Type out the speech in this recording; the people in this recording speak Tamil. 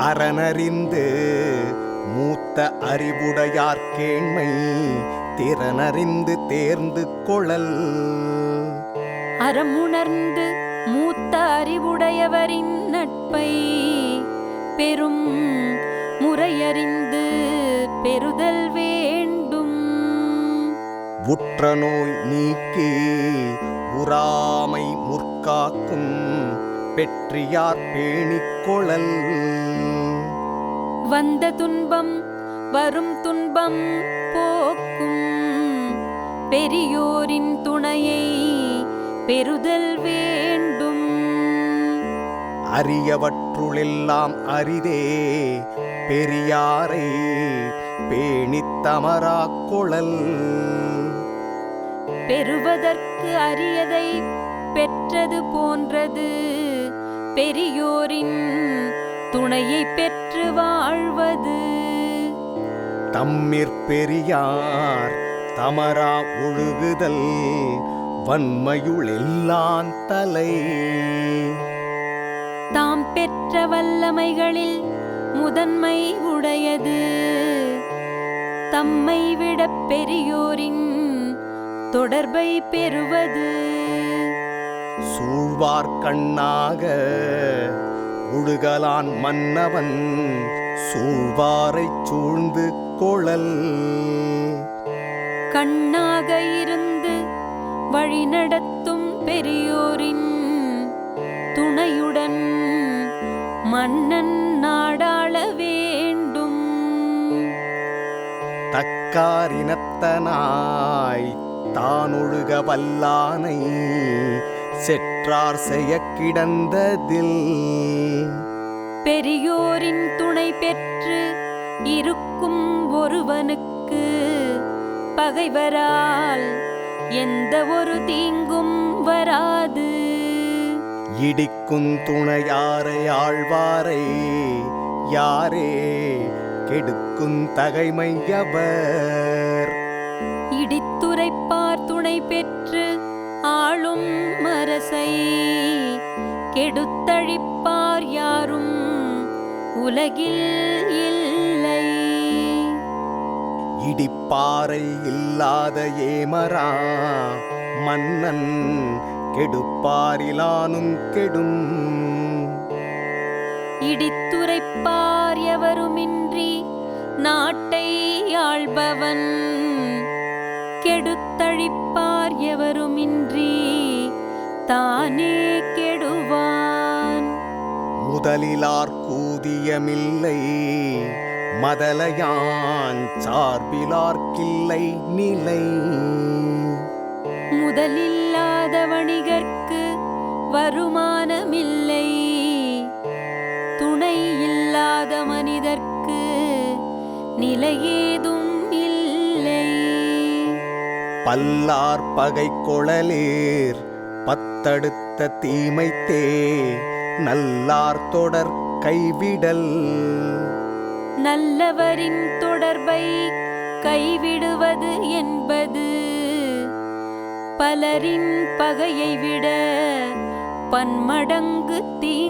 அறனறிந்து மூத்த அறிவுடையார் கேண்மை திறனறிந்து தேர்ந்து கொளல் அறமுணர்ந்து மூத்த அறிவுடையவரின் நட்பை பெரும் முறையறிந்து பெறுதல் உற்ற நோய் நீக்கி உறாமை முற்காக்கும் பெற்றியார் பேணிக் கொளல் வந்த துன்பம் வரும் துன்பம் போக்கும் பெரியோரின் துணையை பெறுதல் வேண்டும். அரியவற்றுளெல்லாம் அரிதே பெரியாரை பேணித் தமராக் கொளல் பெறுவதற்கு அரியதை பெற்றது போன்றது. பெரியோரின் துணையை பெற்று வாழ்வது. தம்மிற் பெரியார் தமரா ஒழுகுதல் வன்மையுளெல்லான் தலை. தாம் பெற்ற வல்லமைகளில் முதன்மை உடையது. தம்மை விட பெரியோரின் தொடர்பை பெறுவது. சூழ்வார் கண்ணாக உழுகலான் மன்னவன் சூழ்வாரைச் சூழ்ந்து கொளல் கண்ணாக இருந்து வழிநடத்தும் பெரியோரின் துணையுடன் மன்னன் நாடாள தக்காரினத்தனாய் தானொழுக வல்லானை செற்றார் செய்ய கிடந்ததில். பெரியோரின் துணை பெற்று இருக்கும் ஒருவனுக்கு பகைவரால் எந்த ஒரு தீங்கும் வராது. இடிக்குந் துணையாரை ஆழ்வாரை? யாரே? கெடுக்குந் தகைமையவர் இடித்துரைப்பார் துணை பெற்று ஆளும் அரசை. கெடுத்தழிப்பார் யாரும் உலகில் இல்லை. இடிப்பாறை இல்லாத ஏமரா? மன்னன் கெடுப்பாரிலானும் கெடும் இடித்துரைப்பார் எவருமின்றி நாட்டை ஆள்பவன். கெடுத்தழிப்பார் எவருமின்றி தானே கெடுவான். முதலிலார் கூதியமில்லை மதலையான் சார்பிலார்க்கில்லை நிலை. முதலில்லாத வணிகர்க்கு வருமானமில்லை நிலையேதும் இல்லை. பல்லார் பகை கொளலேர் பத்தடுத்த தீமைத்தே நல்லார் தொடர் கைவிடல். நல்லவரின் தொடர்பை கைவிடுவது என்பது பலரின் பகையை விட பன்மடங்கு தீங்கானது